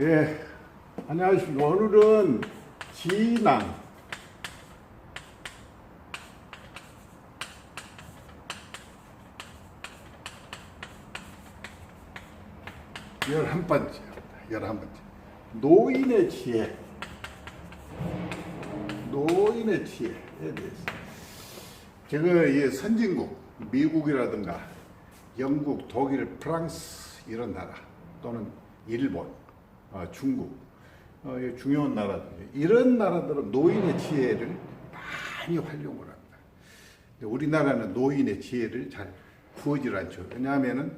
예, 안녕하십니까. 오늘은 진앙. 열한 번째, 열한 번째. 노인의 지혜. 노인의 지혜에 대해서. 제가 이 선진국, 미국이라든가 영국, 독일, 프랑스 이런 나라 또는 일본, 어, 중국 어, 이 중요한 나라들 이런 나라들은 노인의 지혜를 많이 활용을 합니다. 우리나라는 노인의 지혜를 잘 구하지 않죠. 왜냐하면은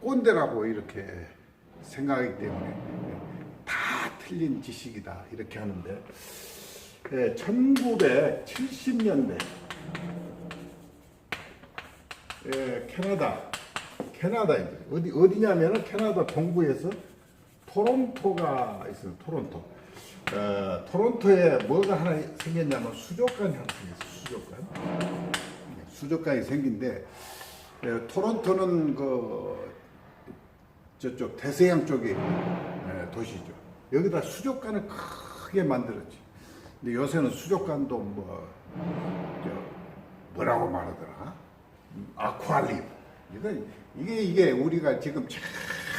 꼰대라고 이렇게 생각하기 때문에 다 틀린 지식이다 이렇게 하는데 예, 1970년대 예, 캐나다, 캐나다입니다. 어디 어디냐면은 캐나다 동부에서 토론토가 있어요. 토론토. 어, 토론토에 뭐가 하나 생겼냐면 수족관이 하나 생겼어요. 수족관. 네, 수족관이 생긴데 예, 토론토는 그 저쪽 대서양 쪽에 예, 도시죠. 여기다 수족관을 크게 만들었지. 근데 요새는 수족관도 뭐 저, 뭐라고 말하더라? 아쿠아리움. 이거 이게 이게 우리가 지금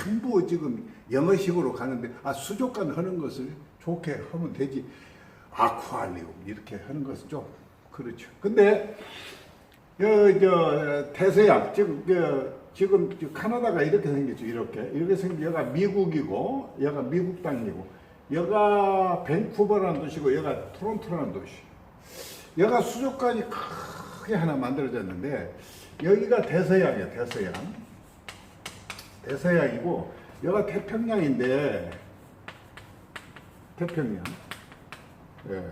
전부 지금 영어식으로 가는데 아 수족관 하는 것을 좋게 하면 되지 아쿠아리움 이렇게 하는 것은 좀 그렇죠. 근데 여저 대서양 지금 저 지금 저 카나다가 이렇게 생겼죠. 이렇게 이렇게 생긴 여가 미국이고 여가 미국 땅이고 여가 밴쿠버라는 도시고 여가 토론토라는 도시. 여가 수족관이 크게 하나 만들어졌는데 여기가 대서양이에요. 대서양. 대서양이고 여가 태평양인데 태평양. 예.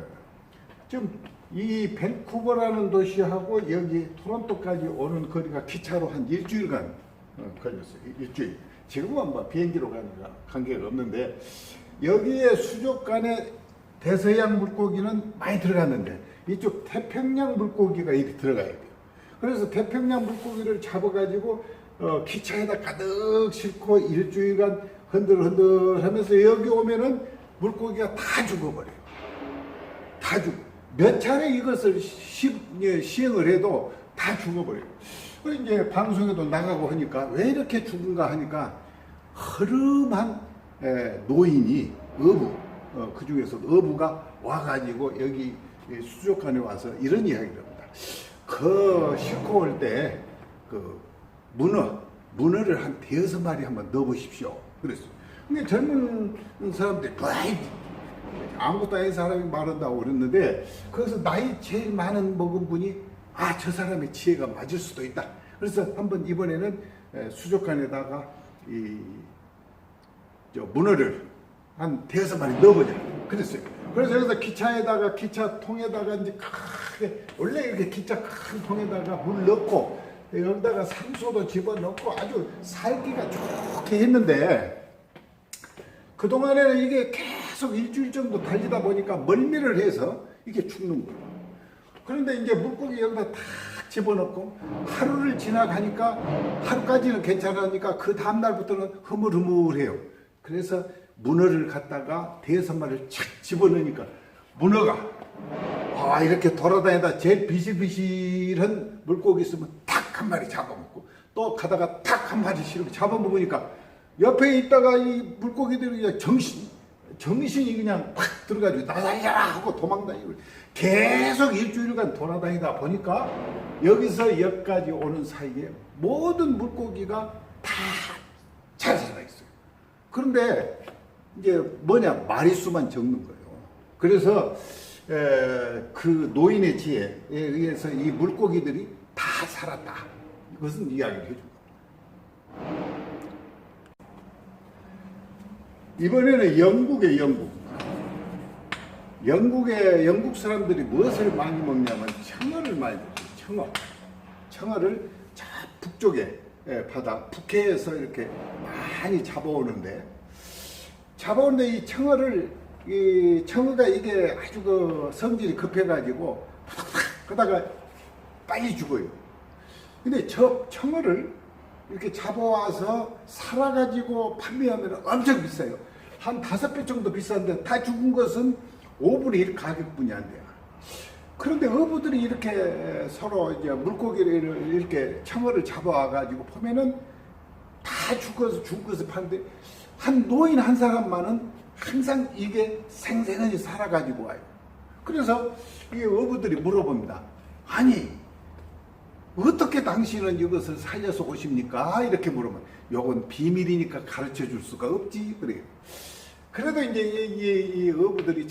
지금 이 밴쿠버라는 도시하고 여기 토론토까지 오는 거리가 기차로 한 일주일간 어, 걸렸어요. 일- 일주일. 지금은 뭐 비행기로 가니까 관계가 없는데 여기에 수족관에 대서양 물고기는 많이 들어갔는데 이쪽 태평양 물고기가 이렇게 들어가야 돼요. 그래서 태평양 물고기를 잡아가지고 어, 기차에다 가득 싣고 일주일간 흔들흔들 하면서 여기 오면은 물고기가 다 죽어버려요. 다 죽어. 몇 차례 이것을 시, 예, 시행을 해도 다 죽어버려요. 그 이제 방송에도 나가고 하니까 왜 이렇게 죽은가 하니까 허름한 에, 노인이 어부, 어, 그 중에서 어부가 와가지고 여기 이 수족관에 와서 이런 이야기를 합니다. 그 싣고 올때그 문어, 문어를 한 대여섯 마리 한번 넣어보십시오. 그랬어요. 근데 젊은 사람들이 아무것도 아닌 사람이 말한다고 그랬는데 거기서 나이 제일 많은 먹은 분이 아 저 사람의 지혜가 맞을 수도 있다. 그래서 한번 이번에는 에, 수족관에다가 이 저 문어를 한 대여섯 마리 넣어보자. 그랬어요. 그래서 여기서 기차에다가 기차 통에다가 이제 크게 원래 이렇게 기차 큰 통에다가 물 넣고 여기다가 산소도 집어넣고 아주 살기가 좋게 했는데 그동안에는 이게 계속 일주일 정도 달리다 보니까 멀미를 해서 이게 죽는 거예요. 그런데 이제 물고기 여기다 탁 집어넣고 하루를 지나가니까 하루까지는 괜찮으니까 그 다음날부터는 흐물흐물해요. 그래서 문어를 갖다가 대여섯 마리를 착 집어넣으니까 문어가 아 이렇게 돌아다니다 제일 비실비실한 물고기 있으면 탁 한 마리 잡아먹고 또 가다가 탁 한 마리씩 이렇게 잡아먹으니까 옆에 있다가 이 물고기들이 정신 정신이 그냥 확 들어가지고 나다니라 하고 도망다니고 계속 일주일간 돌아다니다 보니까 여기서 여기까지 오는 사이에 모든 물고기가 다 잘 살아 있어요. 그런데 이제 뭐냐 마리수만 적는 거예요. 그래서 에, 그 노인의 지혜에 의해서 이 물고기들이 다 살았다. 이것은 이야기를 해준 겁니다. 이번에는 영국의 영국. 영국의 영국 사람들이 무엇을 많이 먹냐면 청어를 많이 먹어요. 청어. 청어를 저 북쪽에 예, 바다 북해에서 이렇게 많이 잡아오는데 잡아오는데 이 청어를 이 청어가 이게 아주 그 성질이 급해가지고 그다가 빨리 죽어요. 근데 저 청어를 이렇게 잡아와서 살아가지고 판매하면 엄청 비싸요. 한 다섯 배 정도 비싼데 다 죽은 것은 5분의 1 가격뿐이 안 돼요. 그런데 어부들이 이렇게 서로 이제 물고기를 이렇게 청어를 잡아와가지고 보면은 다 죽어서 죽어서 파는데 한 노인 한 사람만은 항상 이게 생생하게 살아가지고 와요. 그래서 이 어부들이 물어봅니다. 아니 어떻게 당신은 이것을 살려서 오십니까? 이렇게 물으면 요건 비밀이니까 가르쳐 줄 수가 없지 그래요. 그래도 이제 이, 이, 이 어부들이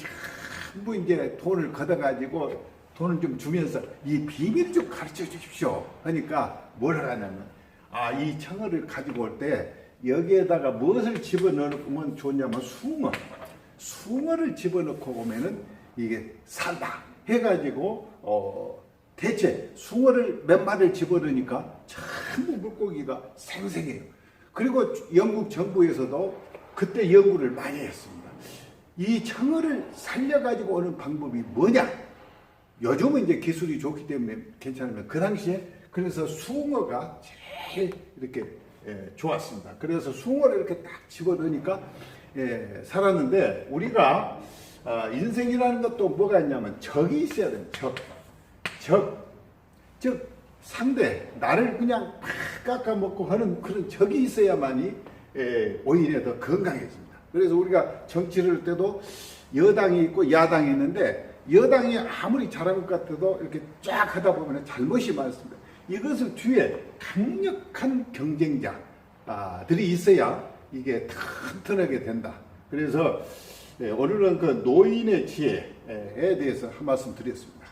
전부 이제 돈을 걷어가지고 돈을 좀 주면서 이 비밀 좀 가르쳐 주십시오. 하니까 뭘 하냐면 아 이 청어를 가지고 올 때 여기에다가 무엇을 집어넣으면 좋냐면 숭어, 숭어를 집어넣고 오면은 이게 산다 해가지고 어 대체 숭어를 몇 마리를 집어넣으니까 전부 물고기가 생생해요. 그리고 영국 정부에서도 그때 연구를 많이 했습니다. 이 청어를 살려가지고 오는 방법이 뭐냐? 요즘은 이제 기술이 좋기 때문에 괜찮으면 그 당시에 그래서 숭어가 제일 이렇게 예, 좋았습니다. 그래서 숭어를 이렇게 딱 집어넣으니까 예, 살았는데 우리가 아, 인생이라는 것도 뭐가 있냐면 적이 있어야 돼요. 적. 적. 즉 상대 나를 그냥 팍 깎아먹고 하는 그런 적이 있어야만이 예, 오히려 더 건강해집니다. 그래서 우리가 정치를 할 때도 여당이 있고 야당이 있는데 여당이 아무리 잘한 것 같아도 이렇게 쫙 하다 보면 잘못이 많습니다. 이것을 뒤에 강력한 경쟁자들이 있어야 이게 튼튼하게 된다. 그래서 예, 오늘은 그 노인의 지혜에 대해서 한 말씀 드렸습니다.